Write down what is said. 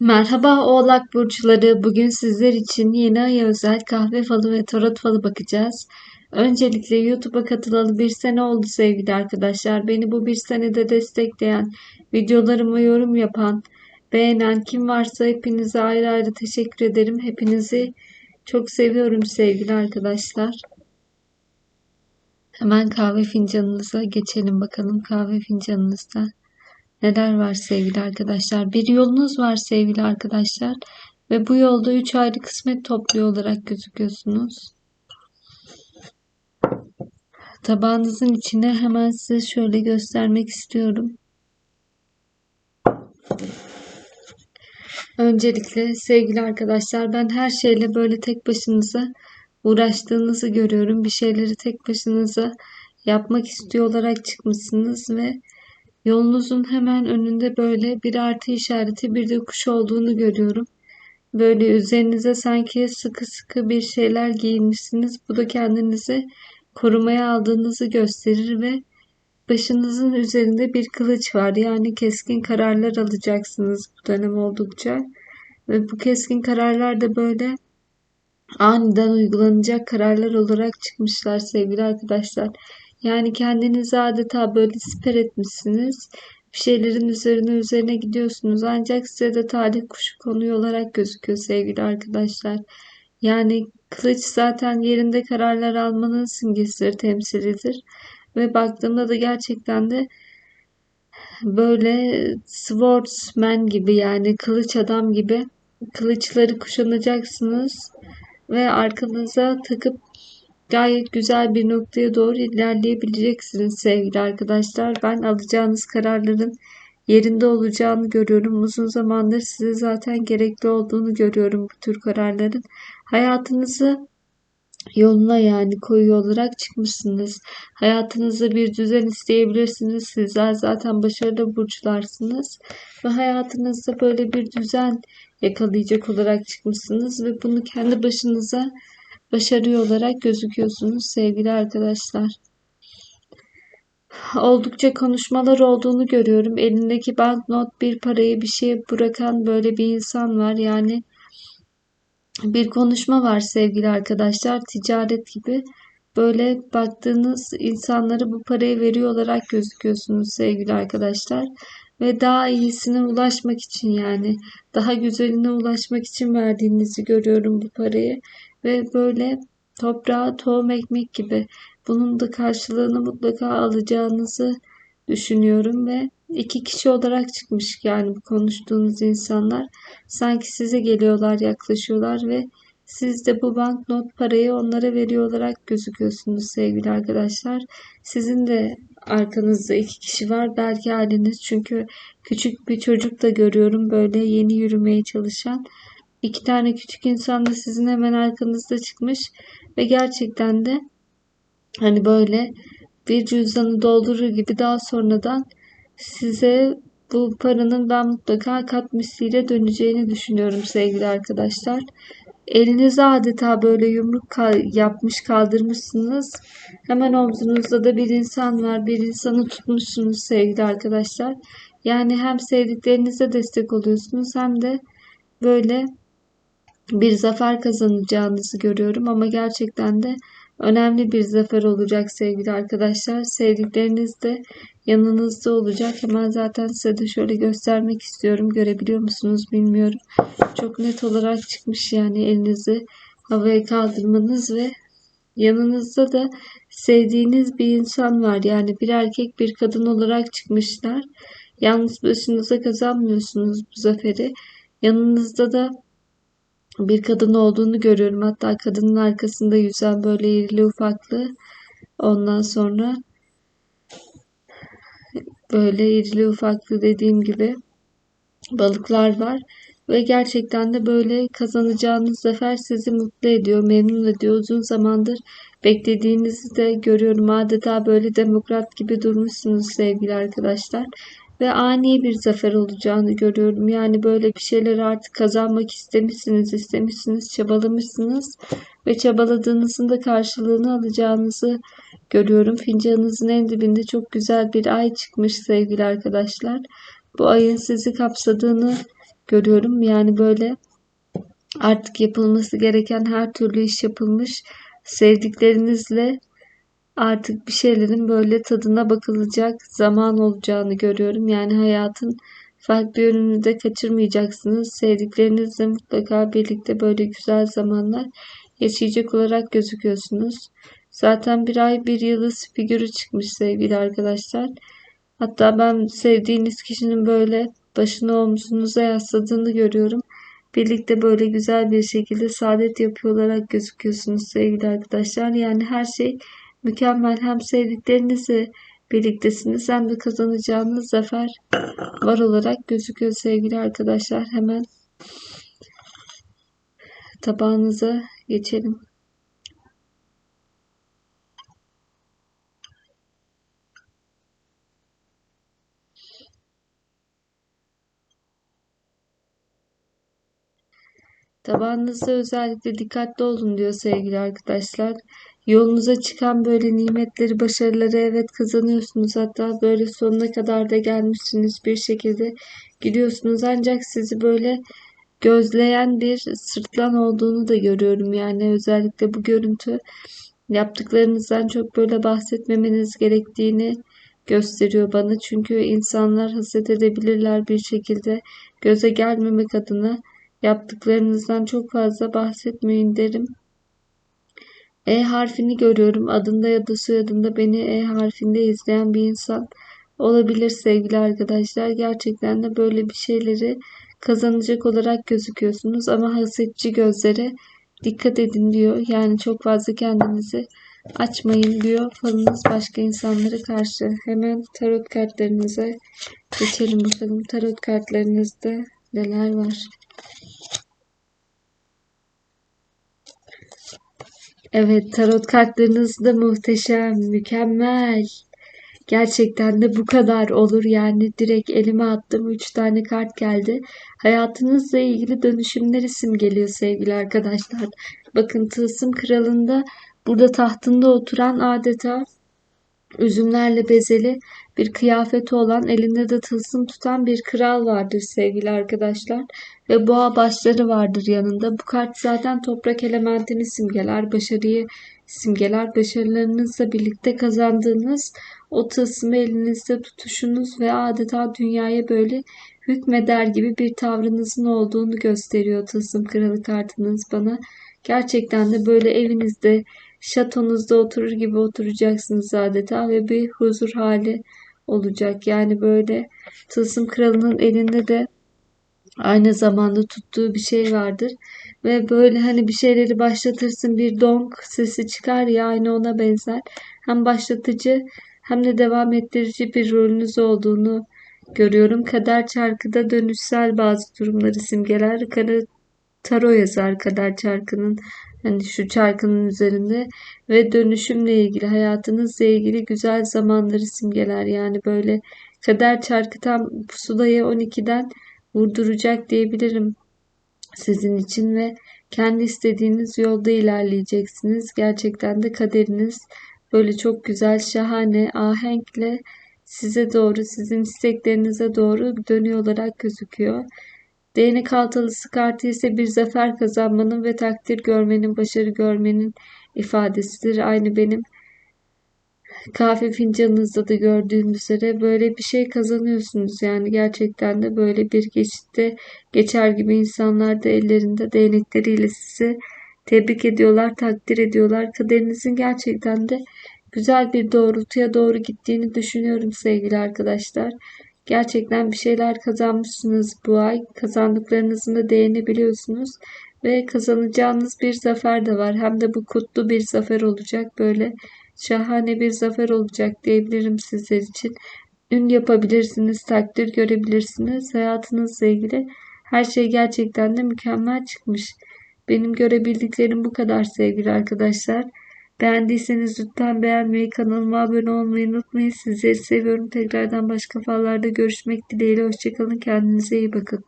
Merhaba Oğlak Burçları. Bugün sizler için yeni aya özel kahve falı ve tarot falı bakacağız. Öncelikle YouTube'a katılalı bir sene oldu sevgili arkadaşlar. Beni bu bir senede destekleyen, videolarıma yorum yapan, beğenen kim varsa hepinize ayrı ayrı teşekkür ederim. Hepinizi çok seviyorum sevgili arkadaşlar. Hemen kahve fincanınıza geçelim bakalım kahve fincanınızda neler var sevgili arkadaşlar. Bir yolunuz var sevgili arkadaşlar. Ve bu yolda üç ayrı kısmet topluyor olarak gözüküyorsunuz. Tabağınızın içine hemen size şöyle göstermek istiyorum. Öncelikle sevgili arkadaşlar ben her şeyle böyle tek başınıza uğraştığınızı görüyorum. Bir şeyleri tek başınıza yapmak istiyor olarak çıkmışsınız ve Yolunuzun hemen önünde böyle bir artı işareti bir de kuş olduğunu görüyorum. Böyle üzerinize sanki sıkı sıkı bir şeyler giyinmişsiniz. Bu da kendinizi korumaya aldığınızı gösterir ve başınızın üzerinde bir kılıç var. Yani keskin kararlar alacaksınız bu dönem oldukça. Ve bu keskin kararlar da böyle aniden uygulanacak kararlar olarak çıkmışlar sevgili arkadaşlar. Yani kendinizi adeta böyle siper etmişsiniz. Bir şeylerin üzerine üzerine gidiyorsunuz. Ancak size de talih kuşu konuyor olarak gözüküyor sevgili arkadaşlar. Yani kılıç zaten yerinde kararlar almanın simgesidir, temsilidir. Ve baktığımda da gerçekten de böyle swordsman gibi yani kılıç adam gibi kılıçları kuşanacaksınız ve arkanıza takıp gayet güzel bir noktaya doğru ilerleyebileceksiniz sevgili arkadaşlar. Ben alacağınız kararların yerinde olacağını görüyorum. Uzun zamandır size zaten gerekli olduğunu görüyorum bu tür kararların. Hayatınızı yoluna yani koyu olarak çıkmışsınız. Hayatınızda bir düzen isteyebilirsiniz. Sizler zaten başarılı burçlarsınız. Ve hayatınızda böyle bir düzen yakalayacak olarak çıkmışsınız. Ve bunu kendi başınıza başarıyor olarak gözüküyorsunuz sevgili arkadaşlar. Oldukça konuşmalar olduğunu görüyorum. Elindeki banknot bir parayı bir şeye bırakan böyle bir insan var. Yani bir konuşma var sevgili arkadaşlar. Ticaret gibi böyle baktığınız insanları bu parayı veriyor olarak gözüküyorsunuz sevgili arkadaşlar. Ve daha iyisine ulaşmak için yani daha güzeline ulaşmak için verdiğinizi görüyorum bu parayı ve böyle toprağa tohum ekmek gibi bunun da karşılığını mutlaka alacağınızı düşünüyorum ve iki kişi olarak çıkmış yani konuştuğunuz insanlar sanki size geliyorlar yaklaşıyorlar ve siz de bu banknot parayı onlara veriyor olarak gözüküyorsunuz sevgili arkadaşlar. Sizin de arkanızda iki kişi var. Belki aileniz çünkü küçük bir çocuk da görüyorum böyle yeni yürümeye çalışan. İki tane küçük insan da sizin hemen arkanızda çıkmış ve gerçekten de hani böyle bir cüzdanı doldurur gibi daha sonradan size bu paranın ben mutlaka kat misliyle döneceğini düşünüyorum sevgili arkadaşlar. Elinize adeta böyle yumruk yapmış kaldırmışsınız. Hemen omzunuzda da bir insan var. Bir insanı tutmuşsunuz sevgili arkadaşlar. Yani hem sevdiklerinize destek oluyorsunuz hem de böyle bir zafer kazanacağınızı görüyorum ama gerçekten de önemli bir zafer olacak sevgili arkadaşlar. Sevdikleriniz de yanınızda olacak. Hemen zaten size de şöyle göstermek istiyorum. Görebiliyor musunuz bilmiyorum. Çok net olarak çıkmış yani elinizi havaya kaldırmanız ve yanınızda da sevdiğiniz bir insan var. Yani bir erkek bir kadın olarak çıkmışlar. Yalnız başınıza kazanmıyorsunuz bu zaferi. Yanınızda da bir kadın olduğunu görüyorum. Hatta kadının arkasında yüzen böyle irili ufaklı. Ondan sonra böyle irili ufaklı dediğim gibi balıklar var. Ve gerçekten de böyle kazanacağınız zafer sizi mutlu ediyor, memnun ediyor. Uzun zamandır beklediğinizi de görüyorum. Adeta böyle demokrat gibi durmuşsunuz sevgili arkadaşlar ve ani bir zafer olacağını görüyorum. Yani böyle bir şeyler artık kazanmak istemişsiniz, istemişsiniz, çabalamışsınız ve çabaladığınızın da karşılığını alacağınızı görüyorum. Fincanınızın en dibinde çok güzel bir ay çıkmış sevgili arkadaşlar. Bu ayın sizi kapsadığını görüyorum. Yani böyle artık yapılması gereken her türlü iş yapılmış. Sevdiklerinizle artık bir şeylerin böyle tadına bakılacak zaman olacağını görüyorum. Yani hayatın farklı yönünü de kaçırmayacaksınız. Sevdiklerinizle mutlaka birlikte böyle güzel zamanlar yaşayacak olarak gözüküyorsunuz. Zaten bir ay bir yıldız figürü çıkmış sevgili arkadaşlar. Hatta ben sevdiğiniz kişinin böyle başını omzunuza yasladığını görüyorum. Birlikte böyle güzel bir şekilde saadet yapıyor olarak gözüküyorsunuz sevgili arkadaşlar. Yani her şey mükemmel. Hem sevdiklerinizle birliktesiniz hem de kazanacağınız zafer var olarak gözüküyor sevgili arkadaşlar. Hemen tabağınıza geçelim. Tabağınızda özellikle dikkatli olun diyor sevgili arkadaşlar. Yolunuza çıkan böyle nimetleri, başarıları evet kazanıyorsunuz. Hatta böyle sonuna kadar da gelmişsiniz bir şekilde gidiyorsunuz. Ancak sizi böyle gözleyen bir sırtlan olduğunu da görüyorum. Yani özellikle bu görüntü yaptıklarınızdan çok böyle bahsetmemeniz gerektiğini gösteriyor bana. Çünkü insanlar haset edebilirler bir şekilde göze gelmemek adına yaptıklarınızdan çok fazla bahsetmeyin derim. E harfini görüyorum. Adında ya da soyadında beni E harfinde izleyen bir insan olabilir sevgili arkadaşlar. Gerçekten de böyle bir şeyleri kazanacak olarak gözüküyorsunuz ama hasetçi gözlere dikkat edin diyor. Yani çok fazla kendinizi açmayın diyor falınız başka insanlara karşı. Hemen tarot kartlarınıza geçelim bakalım. Tarot kartlarınızda neler var? Evet, tarot kartlarınız da muhteşem, mükemmel. Gerçekten de bu kadar olur yani direkt elime attım 3 tane kart geldi. Hayatınızla ilgili dönüşümler isim geliyor sevgili arkadaşlar. Bakın tılsım kralında burada tahtında oturan adeta üzümlerle bezeli bir kıyafeti olan elinde de tılsım tutan bir kral vardır sevgili arkadaşlar. Ve boğa başları vardır yanında. Bu kart zaten toprak elementini simgeler, başarıyı simgeler. Başarılarınızla birlikte kazandığınız o tılsımı elinizde tutuşunuz ve adeta dünyaya böyle hükmeder gibi bir tavrınızın olduğunu gösteriyor tılsım kralı kartınız bana. Gerçekten de böyle evinizde şatonuzda oturur gibi oturacaksınız adeta ve bir huzur hali olacak. Yani böyle Tılsım Kralı'nın elinde de aynı zamanda tuttuğu bir şey vardır. Ve böyle hani bir şeyleri başlatırsın bir donk sesi çıkar ya aynı ona benzer. Hem başlatıcı hem de devam ettirici bir rolünüz olduğunu görüyorum. Kader çarkıda dönüşsel bazı durumları simgeler. Kara taro yazar kader çarkının hani şu çarkının üzerinde ve dönüşümle ilgili hayatınızla ilgili güzel zamanları simgeler. Yani böyle kader çarkı tam pusulayı 12'den vurduracak diyebilirim sizin için ve kendi istediğiniz yolda ilerleyeceksiniz. Gerçekten de kaderiniz böyle çok güzel, şahane, ahenkle size doğru, sizin isteklerinize doğru dönüyor olarak gözüküyor. Değnek haltalısı kartı ise bir zafer kazanmanın ve takdir görmenin, başarı görmenin ifadesidir. Aynı benim kahve fincanınızda da gördüğüm üzere böyle bir şey kazanıyorsunuz. Yani gerçekten de böyle bir geçitte geçer gibi insanlar da ellerinde değnekleriyle sizi tebrik ediyorlar, takdir ediyorlar. Kaderinizin gerçekten de güzel bir doğrultuya doğru gittiğini düşünüyorum sevgili arkadaşlar. Gerçekten bir şeyler kazanmışsınız bu ay. Kazandıklarınızın da değerini biliyorsunuz. Ve kazanacağınız bir zafer de var. Hem de bu kutlu bir zafer olacak. Böyle şahane bir zafer olacak diyebilirim sizler için. Ün yapabilirsiniz, takdir görebilirsiniz. Hayatınızla ilgili her şey gerçekten de mükemmel çıkmış. Benim görebildiklerim bu kadar sevgili arkadaşlar. Beğendiyseniz lütfen beğenmeyi, kanalıma abone olmayı unutmayın. Sizleri seviyorum. Tekrardan başka fallarda görüşmek dileğiyle. Hoşçakalın. Kendinize iyi bakın.